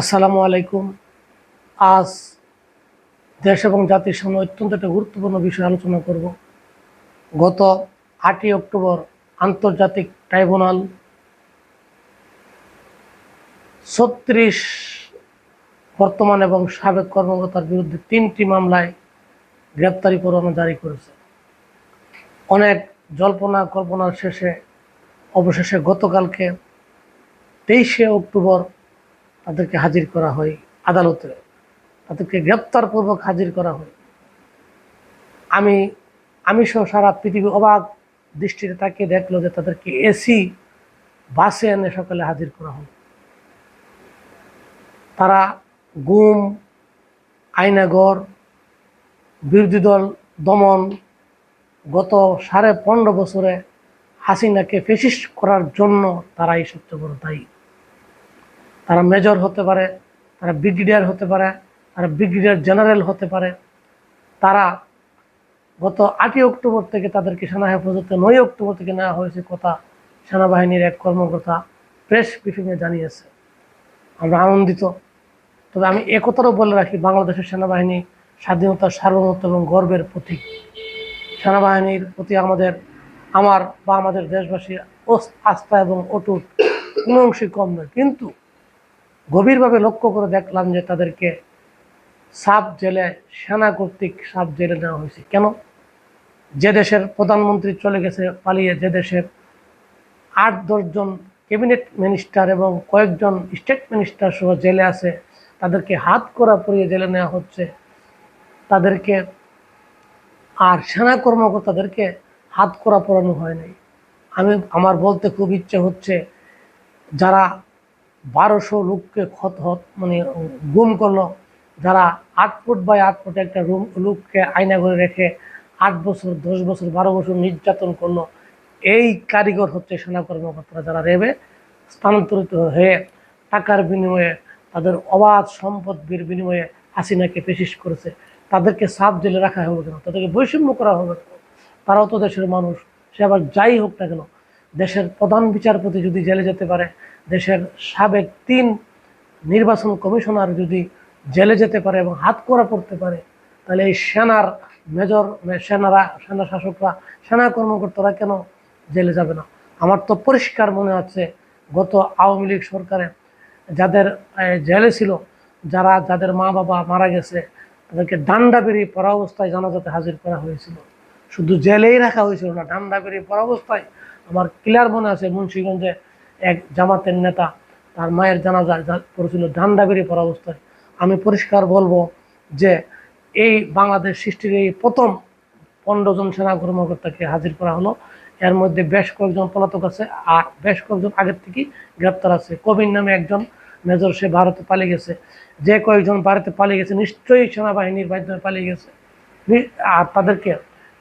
আসসালামু আলাইকুম। আজ দেশ এবং জাতির সামনে অত্যন্ত একটা গুরুত্বপূর্ণ বিষয় আলোচনা করব। গত আটই অক্টোবর আন্তর্জাতিক ট্রাইব্যুনাল ছত্রিশ বর্তমান এবং সাবেক কর্মকর্তার বিরুদ্ধে তিনটি মামলায় গ্রেপ্তারি পরোয়ানা জারি করেছে। অনেক জল্পনা কল্পনার শেষে, অবশেষে গতকালকে তেইশে অক্টোবর তাদেরকে হাজির করা হয় আদালতে। তাদেরকে গ্রেপ্তারপূর্বক হাজির করা হয়। আমি আমি সহ সারা পৃথিবী অবাক দৃষ্টিতে তাকিয়ে দেখল যে তাদেরকে এসি, বাসে এনে সকালে হাজির করা হলো তারা গুম, আইনাগর, বিরোধী দল দমন, গত সাড়ে পনেরো বছরে হাসিনাকে ফেসিস্ট করার জন্য তারা এই সবচেয়ে বড় দায়ী। তারা মেজর হতে পারে, তারা ব্রিগেডিয়ার হতে পারে, তারা ব্রিগেডিয়ার জেনারেল হতে পারে। তারা গত আটই অক্টোবর থেকে তাদেরকে সেনা হেফাজতে নয় অক্টোবর থেকে নেওয়া হয়েছে কথা সেনাবাহিনীর এক কর্মকর্তা প্রেস ব্রিফিংয়ে জানিয়েছে। আমরা আনন্দিত। তবে আমি একথারও বলে রাখি, বাংলাদেশের সেনাবাহিনী স্বাধীনতার সার্বভৌমত্ব এবং গর্বের প্রতীক। সেনাবাহিনীর প্রতি আমাদের, আমার বা আমাদের দেশবাসীর আস্থা এবং অটুট, কোনো অংশই কম নয়। কিন্তু গভীরভাবে লক্ষ্য করে দেখলাম যে তাদেরকে সাব জেলে, সেনা কর্তৃক সাব জেলে নেওয়া হয়েছে। কেন? যে দেশের প্রধানমন্ত্রী চলে গেছে পালিয়ে, যে দেশের আট দশজন ক্যাবিনেট মিনিস্টার এবং কয়েকজন স্টেট মিনিস্টার সহ জেলে আছে, তাদেরকে হাত করা পরিয়ে জেলে নেওয়া হচ্ছে, তাদেরকে আর সেনা কর্মকর্তাদেরকে হাত করা পরানো হয় নাই। আমি, আমার বলতে খুব ইচ্ছে হচ্ছে, যারা বারোশো লোককে ক্ষত মানে গুম করল। যারা আট ফুট বাই আট ফুট একটা রুম, লোককে আয়না করে রেখে আট বছর, দশ বছর, বারো বছর নির্যাতন করল। এই কারিগর হচ্ছে সেনা কর্মকর্তারা যারা রেবে, স্থানান্তরিত হয়ে টাকার বিনিময়ে তাদের অবাধ সম্পদ বীর বিনিময়ে হাসিনাকে পেশিস করেছে। তাদেরকে সাফ জেলে রাখা হবে কেন? তাদেরকে বৈষম্য করা হবে কেন? তারাও তো দেশের মানুষ, সে আবার যাই হোক না কেন দেশের প্রধান বিচারপতি যদি জেলে যেতে পারে, দেশের সাবেক তিন নির্বাচন কমিশনার যদি জেলে যেতে পারে এবং হাত করা পড়তে পারে, তাহলে এই সেনার মেজর সেনারা, সেনা শাসকরা, সেনা কর্মকর্তারা কেন জেলে যাবে না? আমার তো পরিষ্কার মনে আছে, গত আওয়ামী লীগ সরকারে যাদের জেলে ছিল, যারা, যাদের মা বাবা মারা গেছে, তাদেরকে ডান্ডা বেরিয়ে পড়া অবস্থায় জানাজাতে হাজির করা হয়েছিল। শুধু জেলেই রাখা হয়েছিল না, ডান্ডা বেরিয়ে পড়া অবস্থায় আমার ক্লিয়ার মনে আছে মুন্সিগঞ্জে এক জামাতের নেতা, তার মায়ের জানাজা পড়েছিল ডান্ডা বেরিয়ে পড়া অবস্থায়। আমি পরিষ্কার বলব যে এই বাংলাদেশ সৃষ্টির এই প্রথম পনেরো জন সেনা কর্মকর্তাকে হাজির করা হলো। এর মধ্যে বেশ কয়েকজন পলাতক আছে আর বেশ কয়েকজন আগের থেকেই গ্রেপ্তার আছে। কবির নামে একজন মেজর, সে ভারতে পালিয়ে গেছে। যে কয়েকজন ভারতে পালিয়ে গেছে, নিশ্চয়ই সেনাবাহিনীর মাধ্যমে পালিয়ে গেছে। আর তাদেরকে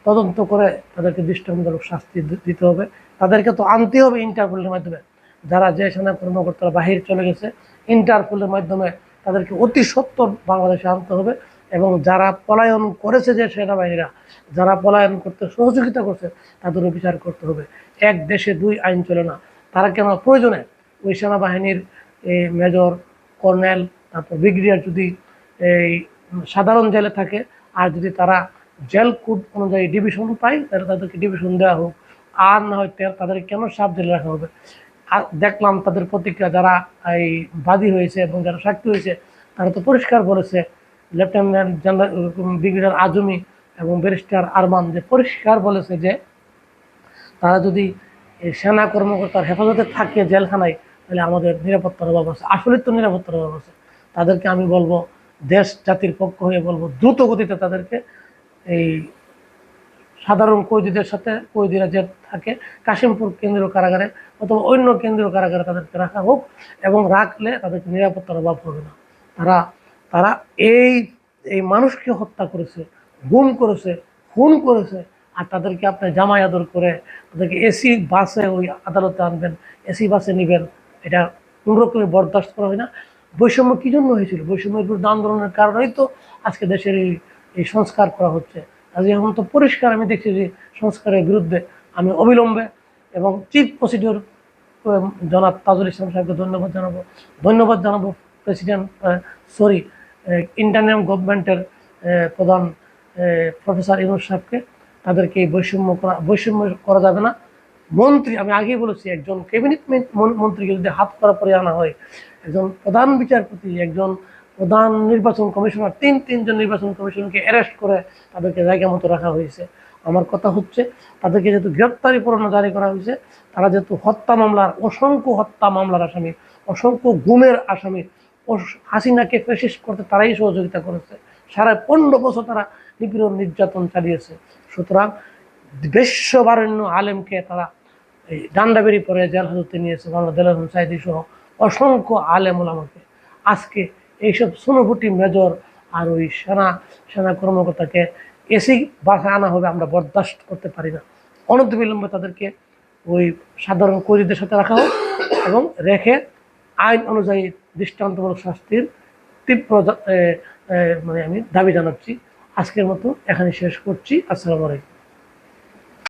তদন্ত করে তাদেরকে দৃষ্টান্তমূলক শাস্তি দিতে হবে। তাদেরকে তো আনতে হবে ইন্টারপোলের মাধ্যমে। যারা যে সেনা কর্মকর্তারা বাহির চলে গেছে ইন্টারপোলের মাধ্যমে তাদেরকে অতি সত্তর বাংলাদেশে আনতে হবে এবং যারা পলায়ন করেছে যে সেনাবাহিনীরা, যারা পলায়ন করতে সহযোগিতা করছে, তাদেরও বিচার করতে হবে। এক দেশে দুই আইন চলে না। তারা কেন প্রয়োজনে ওই সেনাবাহিনীর এই মেজর, কর্নেল, তারপর ব্রিগেডিয়ার যদি এই সাধারণ জেলে থাকে, আর যদি তারা জেল কোড অনুযায়ী ডিভিশন পায় তাহলে তাদেরকে ডিভিশন দেওয়া হোক। আর না হয় তে- তাদের কেন সাব জেলে রাখা হবে? আর দেখলাম তাদের প্রতিক্রিয়া, যারা এই বাদী হয়েছে এবং যারা সাক্ষী হয়েছে, তারা তো পরিষ্কার বলেছে, লেফটেন্যান্ট জেনারেল ব্রিগেডিয়ার আজমি এবং ব্যারিস্টার আরমান যে পরিষ্কার বলেছে যে, তারা যদি সেনা কর্মকর্তার হেফাজতে থাকে জেলখানায়, তাহলে আমাদের নিরাপত্তার অভাব আছে। আসলে তো নিরাপত্তার অভাব আছে। তাদেরকে আমি বলব, দেশ জাতির পক্ষ হয়ে বলব, দ্রুত গতিতে তাদেরকে এই সাধারণ কয়েদিদের সাথে কয়েদিরা যে থাকে, কাশিমপুর কেন্দ্রীয় কারাগারে অথবা অন্য কেন্দ্রীয় কারাগারে তাদেরকে রাখা হোক এবং রাখলে তাদেরকে নিরাপত্তার অভাব হবে না। তারা তারা এই এই মানুষকে হত্যা করেছে, গুম করেছে, খুন করেছে, আর তাদেরকে আপনি জামাই আদর করে তাদেরকে এসি বাসে ওই আদালতে আনবেন, এসি বাসে নেবেন, এটা কোনোরকমই বরদাস্ত করা হয় না। বৈষম্য কী জন্য হয়েছিল? বৈষম্যের বিরুদ্ধে আন্দোলনের কারণেই তো আজকে দেশের এই এই সংস্কার করা হচ্ছে। আজ এখন তো পরিষ্কার আমি দেখছি যে সংস্কারের বিরুদ্ধে আমি অবিলম্বে এবং চিফ প্রসিডিওর জনাব তাজুল ইসলাম সাহেবকে ধন্যবাদ জানাব। ধন্যবাদ জানাব প্রেসিডেন্ট সরি ইন্টারন্যাম গভর্নমেন্টের প্রধান প্রফেসর ইউনুস সাহেবকে। তাদেরকে এই বৈষম্য করা বৈষম্য করা যাবে না। মন্ত্রী, আমি আগেই বলেছি, একজন ক্যাবিনেট মন্ত্রীকে যদি হাত করা পরে আনা হয়, একজন প্রধান বিচারপতি, একজন প্রধান নির্বাচন কমিশনার, তিন, তিনজন নির্বাচন কমিশনকে অ্যারেস্ট করে তাদেরকে জায়গা মতো রাখা হয়েছে। আমার কথা হচ্ছে, তাদেরকে যেহেতু গ্রেপ্তারি পরোয়ানা জারি করা হয়েছে, তারা যেহেতু হত্যা মামলার, অসংখ্য হত্যা মামলার আসামি, অসংখ্য গুমের আসামি হাসিনাকে ফেসিস করতে তারাই সহযোগিতা করেছে। সাড়ে পনেরো বছর তারা নিপীড়ন নির্যাতন চালিয়েছে। সুতরাং বিশ্ববারণ্য আলেমকে তারা এই ডান্ডাবেরি পরে জেল হাজতে নিয়েছে বাংলা দেলার সাইদি সহ অসংখ্য আলেম ওলামাকে। আজকে এইসব সোনোভুটি মেজর আর ওই সেনা সেনা কর্মকর্তাকে এসি বাসায় আনা হবে আমরা বরদাস্ত করতে পারি না। অনন্তবিলম্বে তাদেরকে ওই সাধারণ কর্মীদের সাথে রাখা হোক এবং রেখে আইন অনুযায়ী দৃষ্টান্তমূলক শাস্তির তীব্র মানে আমি দাবি জানাচ্ছি। আজকের মতো এখানে শেষ করছি। আসসালামু আলাইকুম।